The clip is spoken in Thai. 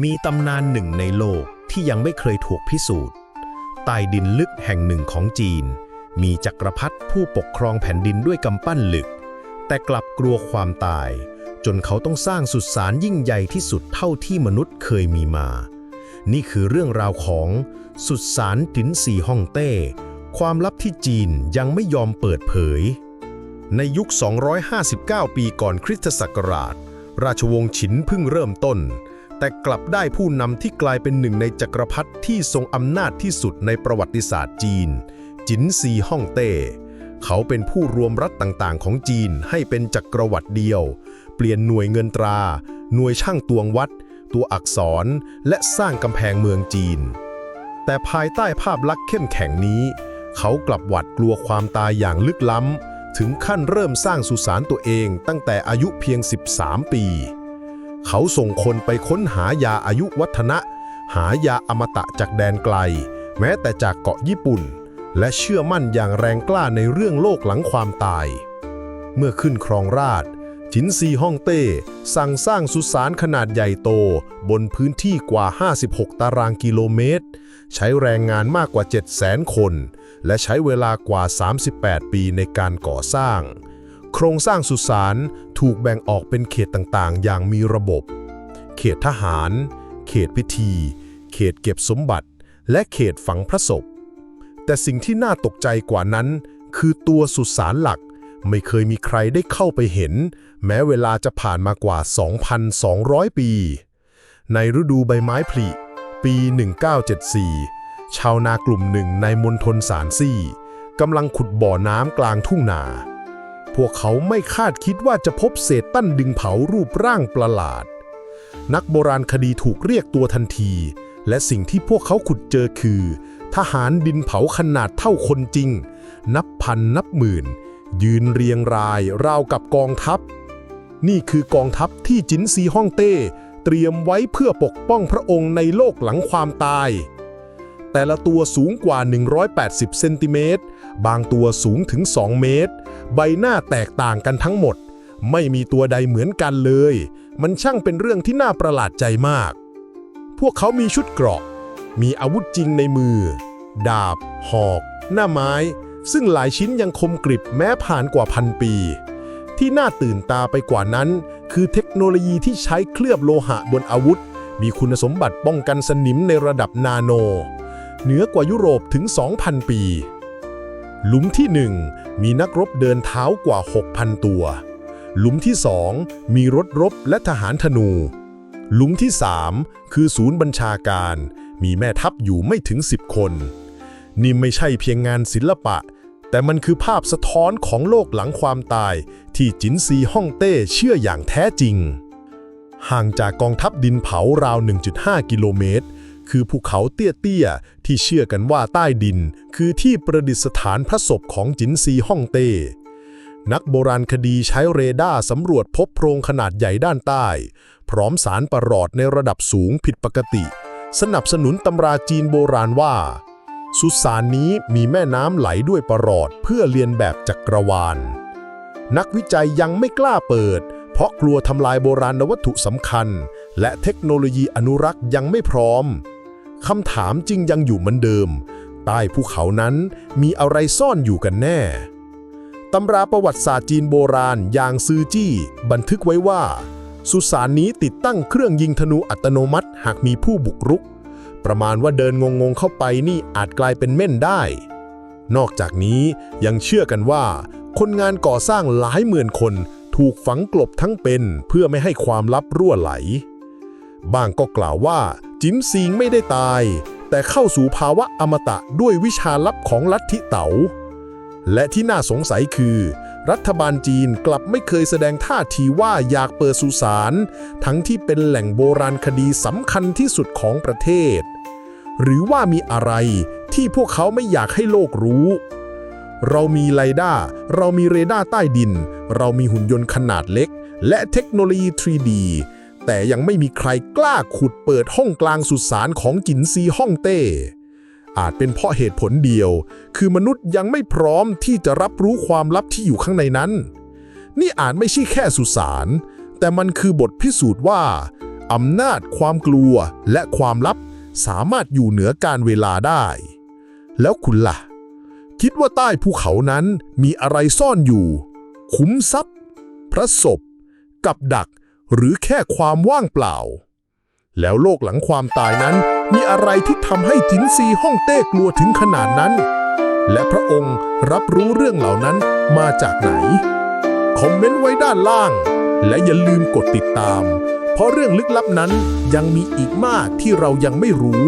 มีตำนานหนึ่งในโลกที่ยังไม่เคยถูกพิสูจน์ ใต้ดินลึกแห่งหนึ่งของจีน มีจักรพรรดิผู้ปกครองแผ่นดินด้วยกำปั้นลึก แต่กลับกลัวความตาย จนเขาต้องสร้างสุสานยิ่งใหญ่ที่สุดเท่าที่มนุษย์เคยมีมา นี่คือเรื่องราวของสุสานตินสีฮ่องเต้ ความลับที่จีนยังไม่ยอมเปิดเผย ในยุค 259 ปีก่อนคริสตศักราช ราชวงศ์ฉินเพิ่งเริ่มต้น แต่กลับได้ผู้นำที่กลายเป็นหนึ่งในจักรพรรดิที่ทรงอำนาจที่สุดในประวัติศาสตร์จีน จินซีฮ่องเต้ เขาเป็นผู้รวมรัฐต่างๆ ของจีนให้เป็นจักรวรรดิเดียว เปลี่ยนหน่วยเงินตรา หน่วยช่างตวงวัด ตัวอักษร และสร้างกำแพงเมืองจีน แต่ภายใต้ภาพลักษณ์เข้มแข็งนี้ เขากลับหวาดกลัวความตายอย่างลึกล้ำ ถึงขั้นเริ่มสร้างสุสานตัวเองตั้งแต่อายุเพียง 13 ปี เขาส่งคนไปค้นหายาอายุวัฒนะ หายาอมตะจากแดนไกล แม้แต่จากเกาะญี่ปุ่น และเชื่อมั่นอย่างแรงกล้าในเรื่องโลกหลังความตาย เมื่อขึ้นครองราชจินซีฮ่องเต้ สั่งสร้างสุสานขนาดใหญ่โต บนพื้นที่กว่า 56 ตารางกิโลเมตร ใช้แรงงานมากกว่า 700,000 คน และใช้เวลากว่า 38 ปีในการก่อสร้าง โครงสร้างสุสานถูกแบ่งออกเป็นเขตต่างๆ อย่างมีระบบ เขตทหาร เขตพิธี เขตเก็บสมบัติ และเขตฝังพระศพ แต่สิ่งที่น่าตกใจกว่านั้น คือตัวสุสานหลักไม่เคยมีใครได้เข้าไปเห็น แม้เวลาจะผ่านมากว่า 2,200 ปี ในฤดูใบไม้ผลิ ปี 1974 ชาวนากลุ่มหนึ่งในมณฑลสารซี่กำลังขุดบ่อน้ำกลางทุ่งนา พวกเขาไม่คาดคิดว่าจะพบเศษตั้นดึงเผารูปร่างประหลาด นักโบราณคดีถูกเรียกตัวทันที และสิ่งที่พวกเขาขุดเจอคือ ทหารดินเผาขนาดเท่าคนจริง นับพันนับหมื่น ยืนเรียงรายราวกับกองทัพ นี่คือกองทัพที่จินซีฮ่องเต้ เตรียมไว้เพื่อปกป้องพระองค์ในโลกหลังความตาย แต่ละตัวสูงกว่า 180 เซนติเมตร บางตัวสูงถึง 2 เมตร ใบหน้าแตกต่างกันทั้งหมด ไม่มีตัวใดเหมือนกันเลย มันช่างเป็นเรื่องที่น่าประหลาดใจมาก พวกเขามีชุดเกราะ มีอาวุธจริงในมือ ดาบ หอก หน้าไม้ ซึ่งหลายชิ้นยังคมกริบแม้ผ่านกว่าพันปี ที่น่าตื่นตาไปกว่านั้น คือเทคโนโลยีที่ใช้เคลือบโลหะบนอาวุธ มีคุณสมบัติป้องกันสนิมในระดับนาโน เหนือกว่ายุโรปถึง 2,000 ปี หลุมที่ 1 มีนักรบเดินเท้ากว่า 6,000 ตัว หลุมที่ 2 มีรถรบและทหารธนู หลุมที่ 3 คือศูนย์บัญชาการ มีแม่ทัพอยู่ไม่ถึง 10 คน นี่ไม่ใช่เพียงงานศิลปะ แต่มันคือภาพสะท้อนของโลกหลังความตาย ที่จินซีฮ่องเต้เชื่ออย่างแท้จริง ห่างจากกองทัพดินเผาราว 1.5 กิโลเมตร คือภูเขาเตี้ยๆ ที่เชื่อกันว่าใต้ดิน คือที่ประดิษฐานพระศพของจินซีฮ่องเต้ นักโบราณคดีใช้เรดาร์สำรวจพบโพรงขนาดใหญ่ด้านใต้ พร้อมสารประหลอดในระดับสูงผิดปกติ สนับสนุนตำราจีนโบราณว่า สุสานนี้มีแม่น้ำไหลด้วยประหลอดเพื่อเลียนแบบจักรวาล นักวิจัยยังไม่กล้าเปิดเพราะกลัวทำลายโบราณวัตถุสำคัญ และเทคโนโลยีอนุรักษ์ยังไม่พร้อม คำถามจริงยังอยู่เหมือนเดิม ใต้ภูเขานั้นมีอะไรซ่อนอยู่กันแน่ ตำราประวัติศาสตร์จีนโบราณอย่างซือจี้ บันทึกไว้ว่า สุสานนี้ติดตั้งเครื่องยิงธนูอัตโนมัติหากมีผู้บุกรุก ประมาณว่าเดินงงๆเข้าไปนี่อาจกลายเป็นเม่นได้ นอกจากนี้ยังเชื่อกันว่า คนงานก่อสร้างหลายหมื่นคนถูกฝังกลบทั้งเป็นเพื่อไม่ให้ความลับรั่วไหล บางก็กล่าวว่า จิมซิงไม่ได้ตาย แต่เข้าสู่ภาวะอมตะด้วยวิชาลับของลัทธิเต๋า และที่น่าสงสัยคือ รัฐบาลจีนกลับไม่เคยแสดงท่าทีว่าอยากเปิดสุสานทั้งที่เป็นแหล่งโบราณคดีสำคัญที่สุดของประเทศ หรือว่ามีอะไรที่พวกเขาไม่อยากให้โลกรู้ เรามีไลด้าเรามีเรดาร์ใต้ดิน เรามีหุ่นยนต์ขนาดเล็ก และเทคโนโลยี 3D แต่ยังไม่มีใครกล้าขุดเปิดห้องกลางสุสานของจินซีฮ่องเต้ อาจเป็นเพราะเหตุผลเดียว คือมนุษย์ยังไม่พร้อมที่จะรับรู้ความลับที่อยู่ข้างในนั้น นี่อาจไม่ใช่แค่สุสาน แต่มันคือบทพิสูจน์ว่าอำนาจความกลัวและความลับสามารถอยู่เหนือการเวลาได้ แล้วคุณล่ะ คิดว่าใต้ภูเขานั้นมีอะไรซ่อนอยู่ คุ้มทรัพย์ พระศพ กับดัก หรือแค่ความว่างเปล่า แล้วโลกหลังความตายนั้น มีอะไรที่ทำให้จินซีฮ่องเต้กลัวถึงขนาดนั้น และพระองค์รับรู้เรื่องเหล่านั้นมาจากไหน คอมเมนต์ไว้ด้านล่าง และอย่าลืมกดติดตาม เพราะเรื่องลึกลับนั้นยังมีอีกมากที่เรายังไม่รู้